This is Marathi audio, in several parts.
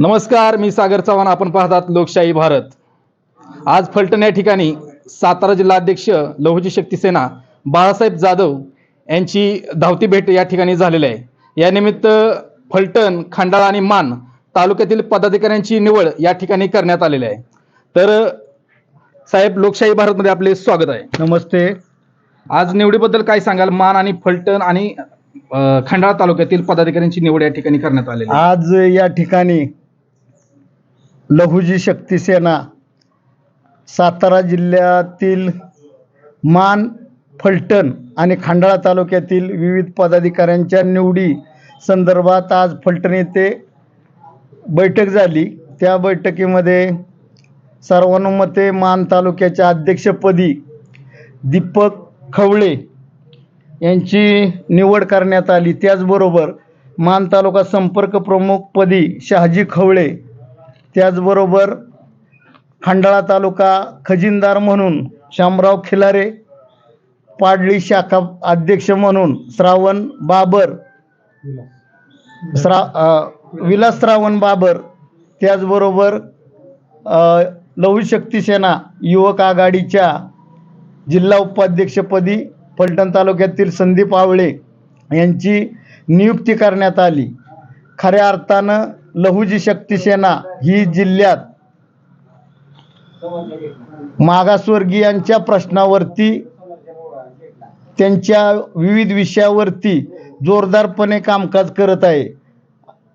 नमस्कार मी सागर चव्हाण. आपण पाहतात लोकशाही भारत. आज फलटण या ठिकाणी सातारा जिल्हाध्यक्ष लहुजी शक्ती सेना बाळासाहेब जाधव यांची धावती भेट या ठिकाणी झालेली आहे. यानिमित्त फलटण खंडाळा आणि मान तालुक्यातील पदाधिकाऱ्यांची निवड या ठिकाणी करण्यात आलेली आहे. तर साहेब लोकशाही भारतमध्ये आपले स्वागत आहे. नमस्ते. आज निवडीबद्दल काय सांगाल? मान आणि फलटण आणि खंडाळा तालुक्यातील पदाधिकाऱ्यांची निवड या ठिकाणी करण्यात आलेली आहे. आज या ठिकाणी लहुजी शक्ती सेना सातारा जिल्ह्यातील मान फलटण आणि खंडाळा तालुक्यातील विविध पदाधिकाऱ्यांच्या निवडी संदर्भात आज फलटण येथे बैठक झाली. त्या बैठकीमध्ये सर्वानुमते मान तालुक्याच्या अध्यक्षपदी दीपक खवळे यांची निवड करण्यात आली. त्याचबरोबर मान तालुका संपर्क प्रमुखपदी शहाजी खवळे त्याचबरोबर खंडाळा तालुका खजिनदार म्हणून शामराव खिलारे पाडळी शाखा अध्यक्ष म्हणून श्रावण बाबर श्रा विलास श्रावण बाबर त्याचबरोबर अ, लहू शक्ती सेना युवक आघाडीच्या जिल्हा उपाध्यक्षपदी फलटण तालुक्यातील संदीप आवळे यांची नियुक्ती करण्यात आली. खऱ्या अर्थानं लहुजी शक्ती सेना ही जिल्ह्यात मागासवर्गीयांच्या प्रश्नावरती त्यांच्या विविध विषयावरती जोरदारपणे कामकाज करत आहे.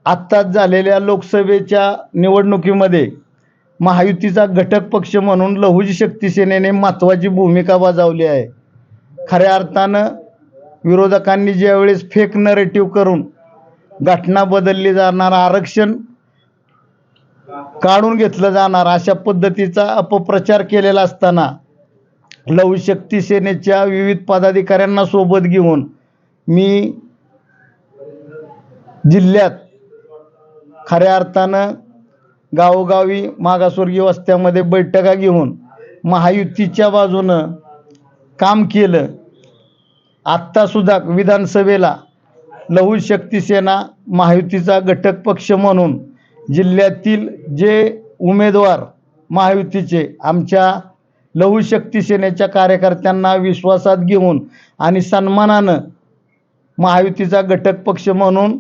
आत्ताच झालेल्या लोकसभेच्या निवडणुकीमध्ये महायुतीचा घटक पक्ष म्हणून लहुजी शक्ती सेनेने महत्त्वाची भूमिका बजावली आहे. खऱ्या अर्थानं विरोधकांनी ज्यावेळेस फेक नरेटिव्ह करून घटना बदलली जाणार आरक्षण काढून घेतलं जाणार अशा पद्धतीचा अपप्रचार केलेला असताना लवशक्ती सेनेच्या विविध पदाधिकाऱ्यांना सोबत घेऊन मी जिल्ह्यात खऱ्या अर्थानं गावोगावी मागासवर्गीय वस्त्यामध्ये बैठका घेऊन महायुतीच्या बाजूनं काम केलं. आत्तासुद्धा विधानसभेला लहू शक्ती सेना महायुतीचा घटक पक्ष म्हणून जिल्ह्यातील जे उमेदवार महायुतीचे आमच्या लहू शक्ती सेनेच्या कार्यकर्त्यांना विश्वासात घेऊन आणि सन्मानानं महायुतीचा घटक पक्ष म्हणून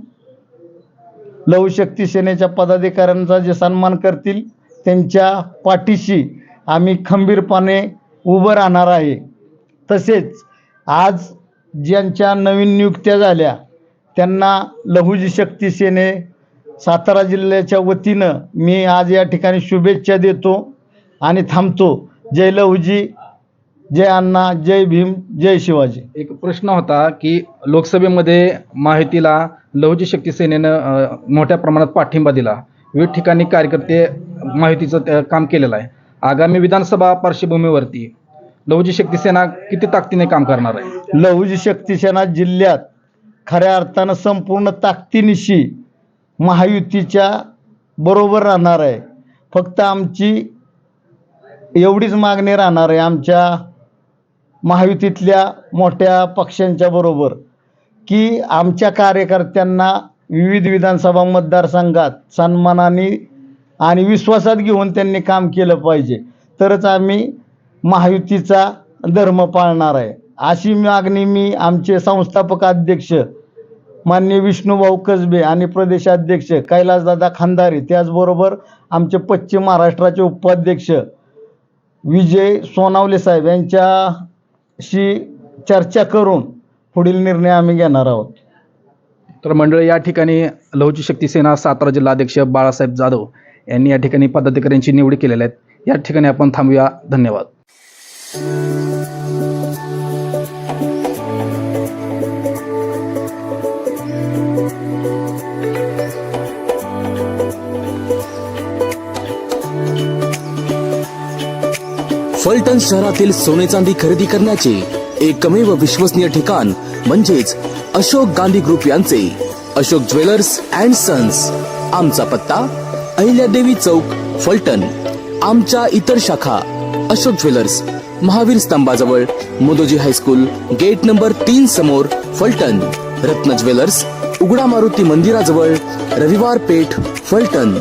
लहू शक्ती सेनेच्या पदाधिकाऱ्यांचा जे सन्मान करतील त्यांच्या पाठीशी आम्ही खंबीरपणे उभं राहणार आहे. तसेच आज ज्यांच्या नवीन नियुक्त्या झाल्या त्यांना लहुजी शक्ती सेने सातारा जिल्ह्याच्या वतीनं मी आज या ठिकाणी शुभेच्छा देतो आणि थांबतो. जय लहुजी जय अण्णा जय भीम जय शिवाजी. एक प्रश्न होता की लोकसभेमध्ये माहितीला लहुजी शक्ती सेनेनं मोठ्या प्रमाणात पाठिंबा दिला. विविध ठिकाणी कार्यकर्ते माहितीचं काम केलेलं आहे. आगामी विधानसभा पार्श्वभूमीवरती लहुजी शक्ती सेना किती ताकदीने काम करणार आहे? लहुजी शक्ती सेना जिल्ह्यात खऱ्या अर्थानं संपूर्ण ताकदीनिशी महायुतीच्या बरोबर राहणार आहे. फक्त आमची एवढीच मागणी राहणार आहे आमच्या महायुतीतल्या मोठ्या पक्षांच्या बरोबर की आमच्या कार्यकर्त्यांना विविध विधानसभा मतदारसंघात सन्मानाने आणि विश्वासात घेऊन त्यांनी काम केलं पाहिजे. तरच आम्ही महायुतीचा धर्म पाळणार आहे. अशी मागणी मी आमचे संस्थापक अध्यक्ष माननीय विष्णुभाऊ कसबे आणि प्रदेशाध्यक्ष कैलासदादा खंदारे त्याचबरोबर आमचे पश्चिम महाराष्ट्राचे उपाध्यक्ष विजय सोनावले साहेब यांच्याशी चर्चा करून पुढील निर्णय आम्ही घेणार आहोत. तर मंडळ या ठिकाणी लहुजी शक्ती सेना सातारा जिल्हाध्यक्ष बाळासाहेब जाधव यांनी या ठिकाणी पदाधिकाऱ्यांची निवड केलेल्या आहेत या ठिकाणी आपण थांबूया. धन्यवाद. फलटण शहरातील सोने चांदी खरेदी करण्याचे एकमेव विश्वसनीय ठिकाण म्हणजेच अशोक गांधी ग्रुप यांचे. Ashok jewellers and sons. आमचा पत्ता अहिल्यादेवी चौक फलटण. आमच्या इतर शाखा Ashok jewellers Mahavir स्तंभाजवळ Mudoji high school gate number तीन समोर फलटण. रत्न ज्वेलर्स उघडा मारुती मंदिराजवळ रविवार पेठ फलटण.